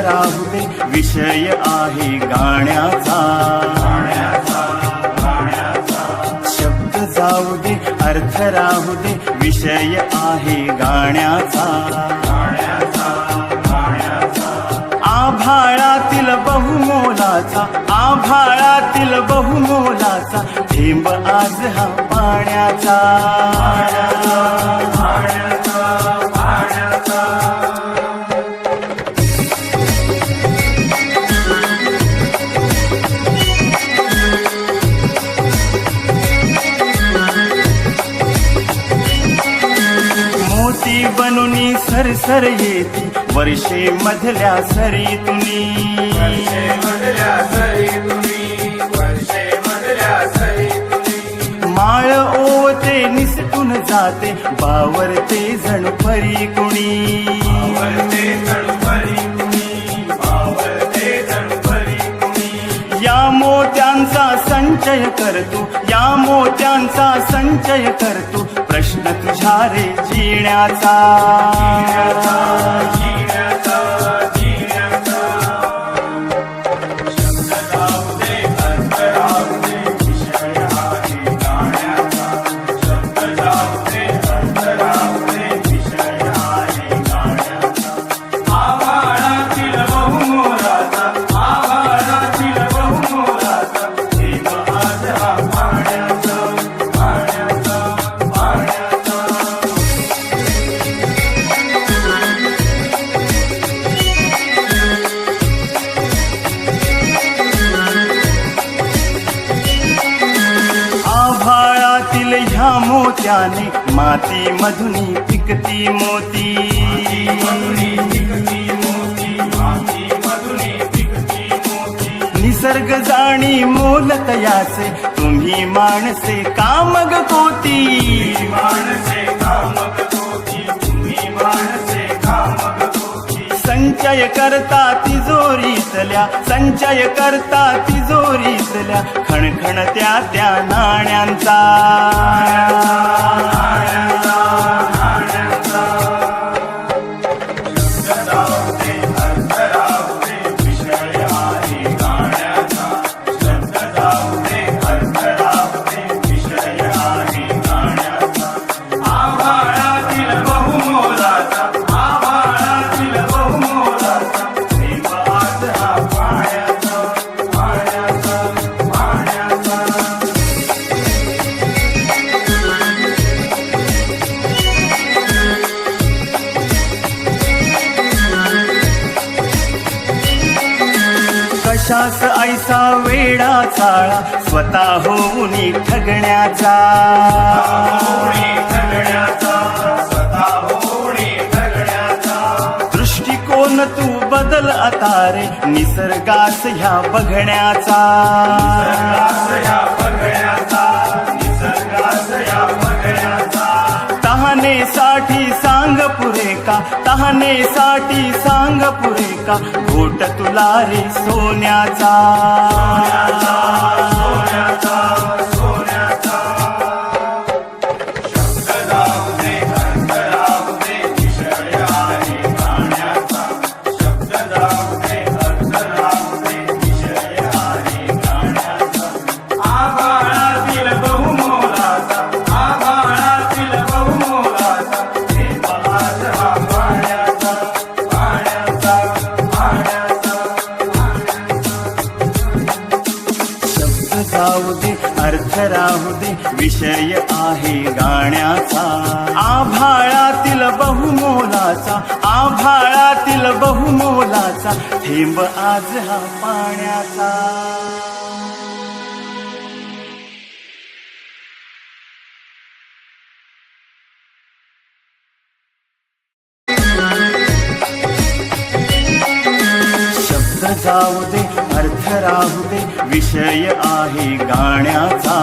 जाऊ राहू दे विषय आहे गाण्याचा. शब्द जाऊ दे अर्थ राहू दे विषय आहे गाण्याचा. आभाळातील बहुमोलाचा आभाळातील बहुमोलाचा थेंब आज हा पाण्याचा. ती बनुनी सरसर येती वर्षे मधल्या सरी तुनी माळ ओवते निसटून जाते बावरते जण परी कुणी. संचय करतो या मोत्यांचा संचय करतो प्रश्न तुझ्या रे जिण्याचा. ह्या मोत्याने माती मधुनी पिकती मोती. निसर्ग जाणी मोलत याचे तुम्ही माणसे कामग कोती माणसे कामग संचय करता तिजोरीतल्या संचय करता तिजोरीतल्या खणखण त्या त्या नाण्यांचा. कशास ऐसा वेडा चाळा स्वतः होऊन ठगण्याचा. दृष्टिकोन तू बदल आता रे निसर्गास ह्या बघण्याचा. तहानेसाठी सांग का? तहानेसाठी सांग पुरे का? घोट तुला रे सोन्याचा. जाऊ दे अर्थ राहू दे विषय आहे गाण्याचा. आभाळातील बहुमोलाचा आभाळातील बहुमोलाचा थेंब आज हा पाण्याचा. जाऊ दे अर्थ राहू दे विषय आहे गाण्याचा.